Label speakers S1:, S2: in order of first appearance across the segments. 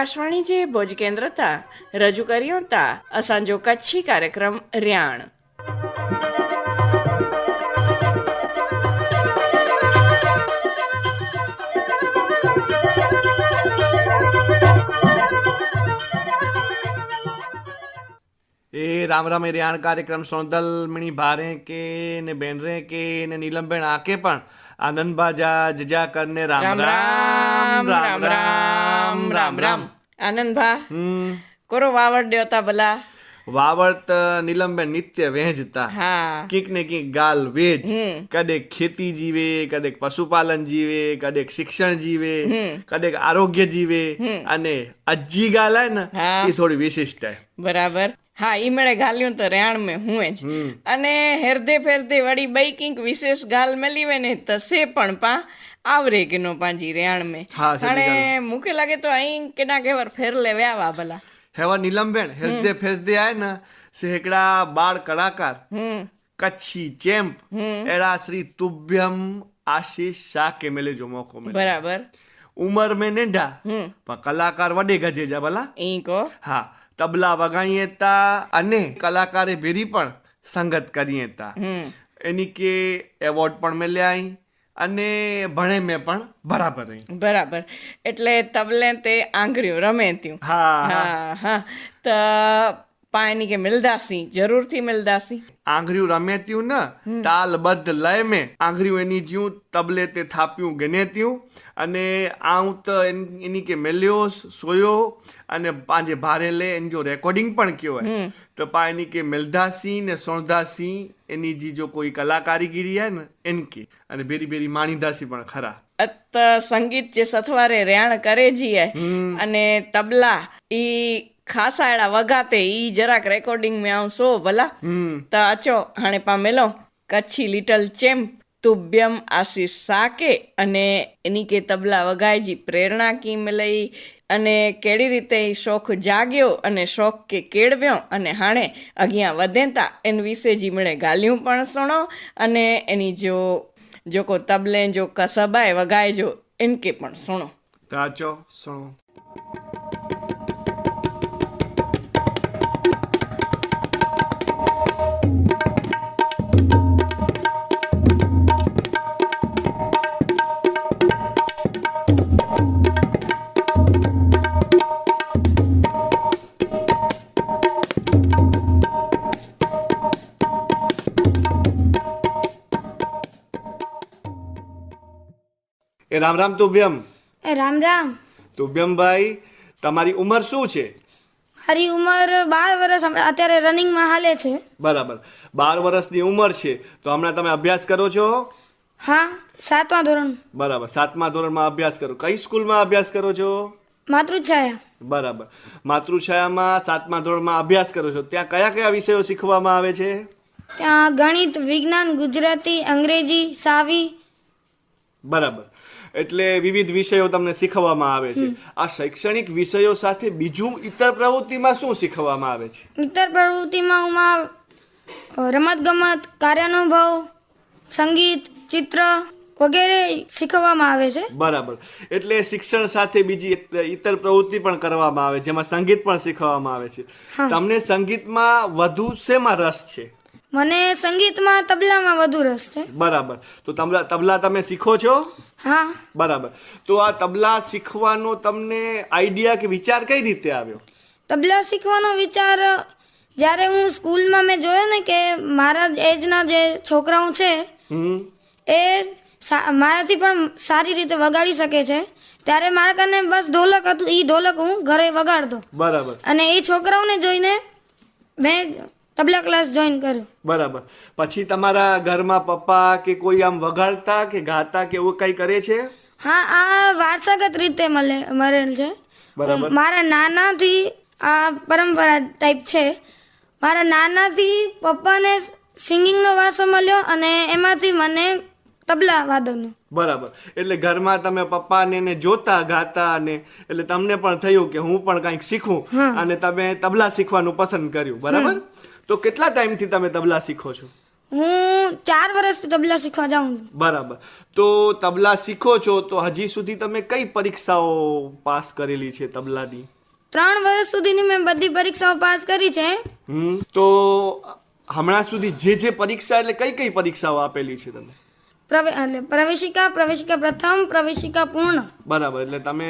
S1: આકાશવાણી જે ભોજ કેન્દ્ર તા રજૂ કર્યો તા અસાંજો કચ્છી કાર્યક્રમ રિયાણ.
S2: એ રામ રામ એ રિયાણ કાર્યક્રમ સોંદલ મિણી ભારે કે ને બેનરે કે ને નીલમબેન આકે પણ આનંદ બાજા જજા કરને રામ
S1: રામ. રામ રામ રામ રામ રામ. આનંદભા કોરો વાવડ દેવતા ભલા.
S2: વાવડત નીલમબેન નિત્ય વહેંચતા
S1: હા.
S2: કીક ને કીક ગાલ વેજ. કદેક ખેતી જીવે કદેક પશુપાલન જીવે કદેક શિક્ષણ જીવે કદેક આરોગ્ય જીવે. અને અજી ગાલ હે ને. એ થોડી વિશિષ્ટ હે
S1: બરાબર. હા ઈ મેળે ગાલ્યું તો રેણ મેં હું જ. અને હેરદે ફેરદે વળી કંઈક વિશેષ ગાલ મેલી ને તસે પણ પા. આવરે કે નો પાંજી રેણ મે અને મુકે લાગે તો અહીં કેના કેવર ફેર લે વ્યાવા ભલા.
S2: હેવા નીલમબેન હેરતે ફેરતે આય ના સેકડા બાળ કલાકાર
S1: હમ.
S2: કચ્છી ચેમ્પ એડા શ્રી તુભ્યમ આશીષ શાહ કે મેલે જો મોકો મિલે
S1: બરાબર.
S2: ઉમર મે નેઢા પણ કલાકાર વડે ગજે જા ભલા.
S1: ઈ કો.
S2: હા તબલા વગાઈએ તા અને કલાકારે ભેરી પણ સંગત કરીએ તા. એની કે એવોર્ડ પણ મળ્યા અહીં અને ભણે મેં પણ બરાબર
S1: બરાબર. એટલે તબલે તે આંગળીઓ રમે ત્યું.
S2: હા.
S1: હા હા. તો પાણી કે મિલદાસી? જરૂરથી મિલદાસી.
S2: આંગળીયું રમે ત્યું ને તાલબદ્ધ લય મેં. આંગળીયું એની જ્યું તબલે તે થાપ્યું ગને ત્યું. અને આઉં તો એન- કે મેલ્યો સોયો અને પાંજે ભારે લે એની જો રેકોર્ડિંગ પણ કયો હે તો પા એની કે મેલધાસી ને સોણધાસી એની જી જો કોઈ કલાકારીગીરી હે ને એન કે. અને બેરી બેરી માણીદાસી પણ ખરા.
S1: અત સંગીત જે સથવારે રેણ કરે જીએ અને તબલા ઈ ખાસાડા વગાતે ઈ જરાક રેકોર્ડિંગ મેં આવશો ભલા. તો આચો હાણે પામેલો કચ્છી લિટલ ચેમ્પ તુબ્યમ આશીષ સાકે અને એની કે તબલા વગાયજી પ્રેરણા કીમ લઈ અને કેડી રીતે શોખ જાગ્યો અને શોખ કે કેળવ્યો અને હાણે અગિયા વધેતા એન વિશે જીમણે ગાલ્યું પણ સુણો અને એની જો જો કો તબલે જો કસબાય વગાયજો એન કે પણ સુણો.
S2: તાચો સુણો. રામ રામ તુભ્યમ
S3: એ રામ રામ.
S2: તુભ્યમભાઈ તમારી ઉંમર શું છે?
S3: મારી ઉંમર બાર વર્ષ અત્યારે રનિંગમાં હાલે છે.
S2: બરાબર. બાર વર્ષની ઉંમર છે તો હમણાં તમે અભ્યાસ કરો છો?
S3: હા સાતમા ધોરણ.
S2: બરાબર સાતમા ધોરણમાં અભ્યાસ કરો. કઈ સ્કૂલમાં અભ્યાસ કરો છો?
S3: માતૃછાયા.
S2: બરાબર. માતૃછાયામાં સાતમા ધોરણમાં અભ્યાસ કરો છો. ત્યાં કયા કયા વિષયો શીખવામાં આવે છે?
S3: ત્યાં ગણિત વિજ્ઞાન ગુજરાતી અંગ્રેજી સાવી.
S2: બરાબર. એટલે વિવિધ વિષયો તમને શીખવવામાં આવે છે. આ શૈક્ષણિક વિષયો સાથે બીજું ઇતર પ્રવૃત્તિમાં શું શીખવવામાં આવે છે?
S3: ઇતર પ્રવૃત્તિમાં ઉમાં રમતગમત કાર્યાનુભવ સંગીત ચિત્ર વગેરે શીખવવામાં આવે છે.
S2: બરાબર. એટલે શિક્ષણ સાથે બીજી ઇતર પ્રવૃત્તિ પણ કરવામાં આવે જેમાં સંગીત પણ શીખવવામાં આવે છે. તમને સંગીતમાં વધુ શેમાં રસ છે?
S3: મને સંગીતમાં તબલામાં વધુ રસ છે.
S2: બરાબર. તો તબલા તબલા તમે શીખો છો?
S3: હા.
S2: બરાબર. તો આ તબલા શીખવાનો તમને આઈડિયા કે વિચાર કઈ રીતે આવ્યો?
S3: તબલા શીખવાનો વિચાર જ્યારે હું સ્કૂલમાં મેં જોયો ને કે મારા એજના જે છોકરાઓ છે એ મારાથી પણ સારી રીતે વગાડી શકે છે. ત્યારે મારા કને બસ ઢોલક હતું એ ઢોલક હું ઘરે વગાડતો.
S2: બરાબર.
S3: અને એ છોકરાઓને જોઈને મેં તબલા ક્લાસ જોઈન કર્યો.
S2: બરાબર. પછી તમારા ઘરમાં પપ્પા કે કોઈ આમ વગાડતા કે ગાતા કે એવું કઈ કરે છે?
S3: હા આ વારસાગત રીતે મળે મળેલ છે.
S2: બરાબર.
S3: મારા નાનાથી આ પરંપરા ટાઈપ છે. મારા નાનાથી પપ્પાને સિંગિંગનો વાસો મળ્યો અને એમાંથી મને તબલા વાદકનો
S2: બરાબર. એટલે ઘરમાં તમે પપ્પાને ને જોતા ગાતા અને એટલે તમને પણ થયું કે હું પણ કંઈક શીખું અને તમે તબલા શીખવાનું પસંદ કર્યું. બરાબર? તો કેટલા ટાઈમથી તમે તબલા શીખો છો?
S3: હું ચાર વર્ષથી તબલા શીખવા જાઉં છું.
S2: બરાબર. તો તબલા શીખો છો તો હજી સુધી તમે કઈ પરીક્ષાઓ પાસ કરેલી છે તબલાની?
S3: ત્રણ વર્ષ સુધીની મેં બધી પરીક્ષાઓ પાસ કરી છે.
S2: હમ તો હમણાં સુધી જે જે પરીક્ષા એટલે કઈ કઈ પરીક્ષાઓ આપેલી છે તમે?
S3: પ્રવે એટલે પ્રવેશિકા પ્રવેશિકા પ્રથમ પ્રવેશિકા પૂર્ણ.
S2: બરાબર એટલે તમે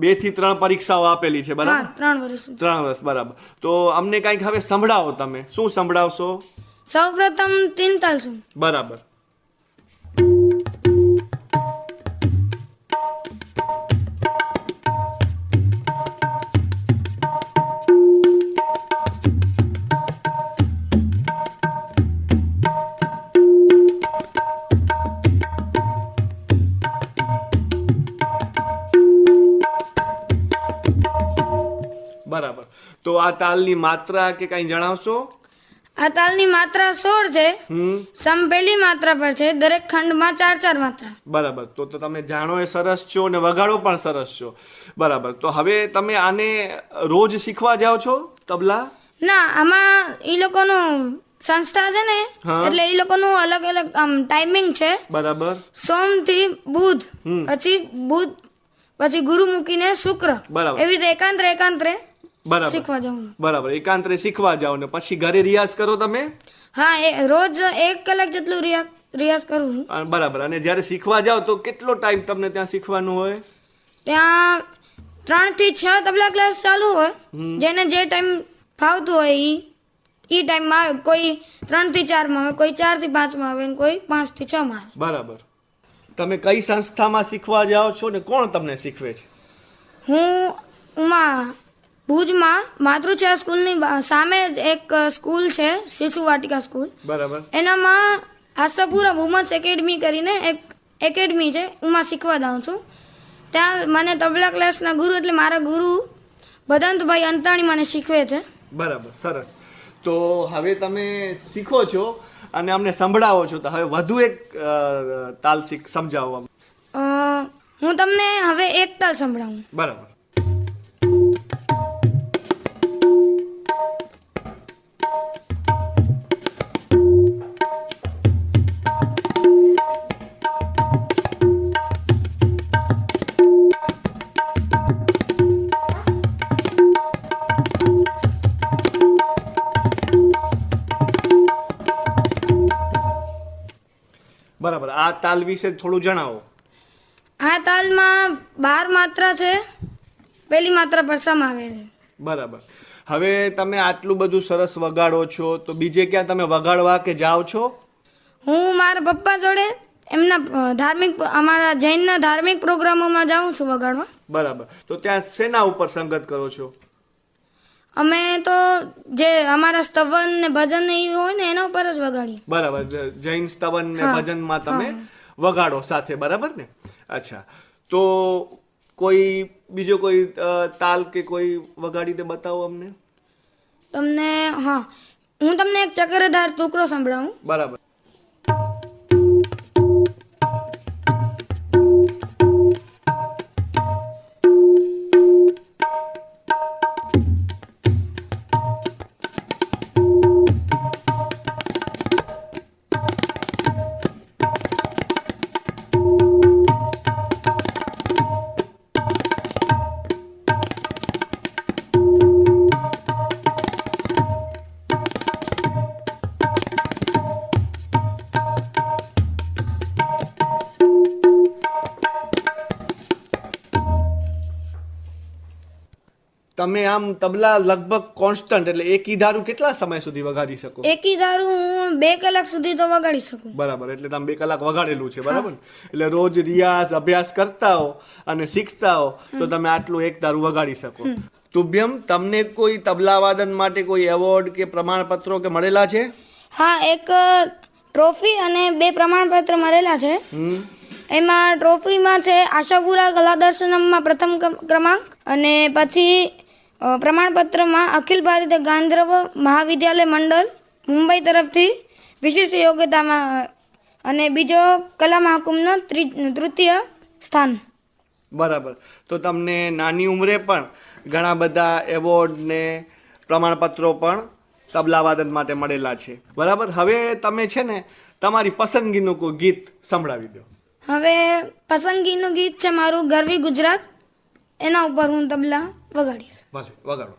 S2: બેથી ત્રણ પરીક્ષાઓ આપેલી છે બરાબર?
S3: ત્રણ વર્ષ
S2: ત્રણ વર્ષ બરાબર. તો અમને કંઈક હવે સંભળાવો તમે. શું સંભળાવશો?
S3: સૌ પ્રથમ તીન
S2: બરાબર. તો આ તાલની માત્રા કે કંઈ જણાવશો?
S3: આ તાલની માત્રા સોળ છે.
S2: હમ.
S3: સમ પેલી માત્રા પર છે દરેક ખંડમાં ચાર ચાર માત્રા.
S2: બરાબર. તો તો તમે જાણો એ સરસ છો અને વગાડો પણ સરસ છો. બરાબર. તો હવે તમે આને રોજ શીખવા જાઓ છો તબલા?
S3: ના આમાં એ લોકોનું સંસ્થા છે ને એટલે એ લોકોનું અલગ અલગ આમ ટાઈમિંગ છે.
S2: બરાબર.
S3: સોમથી બુધ પછી બુધ પછી ગુરુ મૂકીને શુક્ર.
S2: બરાબર.
S3: એવી રીતે એકાંતરે એકાંતરે
S2: બરાબર.
S3: શીખવા જાઉં
S2: બરાબર. એકાંતરે શીખવા જાઓ ને પછી ઘરે રિયાઝ કરો તમે?
S3: હા એ રોજ એક કલાક જેટલું રિયાઝ કરું છું
S2: બરાબર. અને જ્યારે શીખવા જાઓ તો કેટલો ટાઈમ તમને ત્યાં શીખવાનું હોય?
S3: ત્યાં ત્રણથી છ તબલા ક્લાસ ચાલુ હોય. જેને જે ટાઈમ ફાવતું હોય એ એ ટાઈમમાં આવે. કોઈ ત્રણથી ચારમાં આવે કોઈ ચારથી પાંચમાં આવે ને કોઈ પાંચથી છ માં આવે.
S2: બરાબર. તમે કઈ સંસ્થામાં શીખવા જાઓ છો ને કોણ તમને શીખવે છે?
S3: હું ઉમાં ભુજમાં માતૃછા સ્કૂલની સામે જ એક સ્કૂલ છે શિશુ વાટિકા સ્કૂલ.
S2: બરાબર.
S3: એનામાં આશાપુરા વુમન્સ એકેડમી કરીને એક એકેડમી છે હું શીખવા જાઉં છું. ત્યાં મને તબલા ક્લાસના ગુરુ એટલે મારા ગુરુ ભદંતભાઈ અંતાણી મને શીખવે છે.
S2: બરાબર સરસ. તો હવે તમે શીખો છો અને અમને સંભળાવો છો તો હવે વધુ એક તાલ શીખ સમજાવો
S3: હું તમને હવે એક તાલ સંભળાવું.
S2: બરાબર. બરાબર. આ તાલ વિશે થોડું જણાવો.
S3: આ તાલમાં બાર માત્રા છે. પહેલી માત્રા પર સમ આવે છે.
S2: બરાબર. હવે તમે આટલું બધું સરસ વગાડો છો તો બીજે ક્યાં તમે વગાડવા કે જાઓ છો?
S3: હું મારા પપ્પા જોડે એમના ધાર્મિક અમારા જૈનના ધાર્મિક પ્રોગ્રામોમાં જાઉં છું વગાડવા.
S2: બરાબર. તો ત્યાં શેના ઉપર સંગત કરો છો?
S3: અમે તો જે અમારા સ્તવન ને ભજન ને હોય ને એના ઉપર જ વગાડીએ.
S2: બરાબર જૈન સ્તવન ને ભજનમાં તમે વગાડો સાથે બરાબર ને? અચ્છા. તો કોઈ બીજો કોઈ તાલ કે કોઈ વગાડીને બતાવો અમને?
S3: તમને હા. હું તમને એક ચક્રધાર ટુકડો સંભળાવું.
S2: બરાબર. તમે આમ તબલા લગભગ કોન્સ્ટન્ટ એટલે એકી ધારું કેટલા સમય સુધી વગાડી શકો?
S3: એકી ધારું હું બે કલાક સુધી તો વગાડી શકું.
S2: બરાબર એટલે તમે બે કલાક વગાડેલું છે બરાબર? એટલે રોજ રિયાઝ અભ્યાસ કરતા હો અને શીખતા હો તો તમે આટલું એક દારૂ વગાડી શકો. તુભ્યમ તમને કોઈ તબલા વાદન માટે કોઈ એવોર્ડ કે પ્રમાણપત્રો કે મળેલા છે?
S3: હા એક ટ્રોફી અને બે પ્રમાણપત્ર મળેલા છે. એમાં ટ્રોફીમાં છે આશાપુરા કલા દર્શનમમાં પ્રથમ ક્રમ- ક્રમાંક અને પછી પ્રમાણપત્રમાં અખિલ ભારતીય ગાંધર્વ મહાવિદ્યાલય મંડળ મુંબઈ તરફથી વિશિષ્ટ યોગ્યતામાં અને બીજો કલા મહાકુંભનો તૃતીય સ્થાન.
S2: બરાબર. તો તમને નાની ઉંમરે પણ ઘણા બધા એવોર્ડ ને પ્રમાણપત્રો પણ તબલા વાદન માટે મળેલા છે. બરાબર? હવે તમે છે ને તમારી પસંદગીનું કોઈ ગીત સંભળાવી દો.
S3: હવે પસંદગીનું ગીત છે મારું ગરવી ગુજરાત. એના ઉપર હું તબલા વગાડીશ
S2: ભલે વગાડો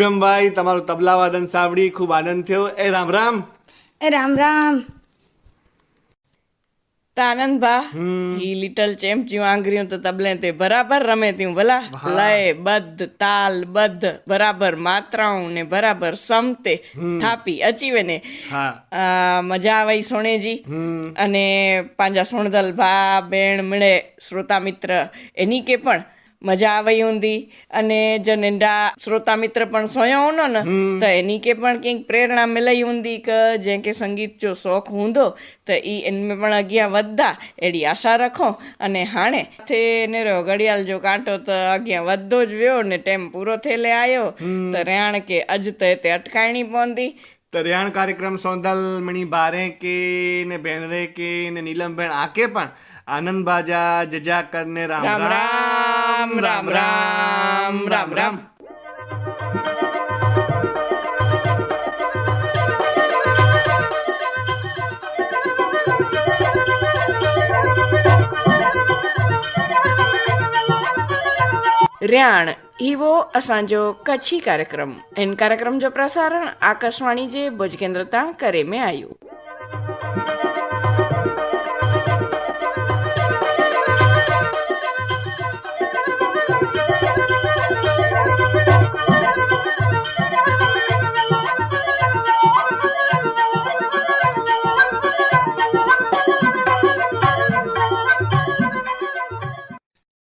S2: તુભ્યમભાઈ તમારું તબલા વાદન સાંભળી ખૂબ આનંદ થયો. એ રામ રામ.
S3: એ રામ રામ.
S1: તાનંદભા ઈ લિટલ ચેમ્પ જ્યું આંગળીઓ તો તબલે તે બરાબર રમે તું ભલા. લય બદ્ધ તાલ બદ્ધ બરાબર માત્રાઓ ને બરાબર સમતે થાપી અચીવે ને. આ, મજા આવે સોણેજી. અને પાંજા સોણદલ ભા બેણ મળે શ્રોતા મિત્ર એની કે પણ મજા આવી ઊંધી. અને જો નંઢા શ્રોતા મિત્ર પણ સોયો હોનો ને તો એની કે પણ કંઈક પ્રેરણા મિલાઈ ઊંધી કે જે કે સંગીત જો શોખ હूंदो તો એ એનમે પણ અગિયા વધતા એડી આશા રાખો. અને હાણે તે ને રહ્યો ઘડિયાળ જો કાંટો તો અગિયા વધતો જ વ્યો ને ટેમ પૂરો થયેલે આવ્યો તો રેણ કે અજ તો અટકાયણી પહોંધી
S2: તરિયાણ કાર્યક્રમ સોંદલ મણી બારે કે ને બેનરે કે ને નીલમબેન આકે પણ આનંદ બાજા જજા કરને રામ
S1: રામ. રામ રામ રામ રામ રામ रियाण ही वो असांजो कच्छी कार्यक्रम इन कार्यक्रम जो प्रसारण आकाशवाणी जे भुज केंद्र तां करे में आयो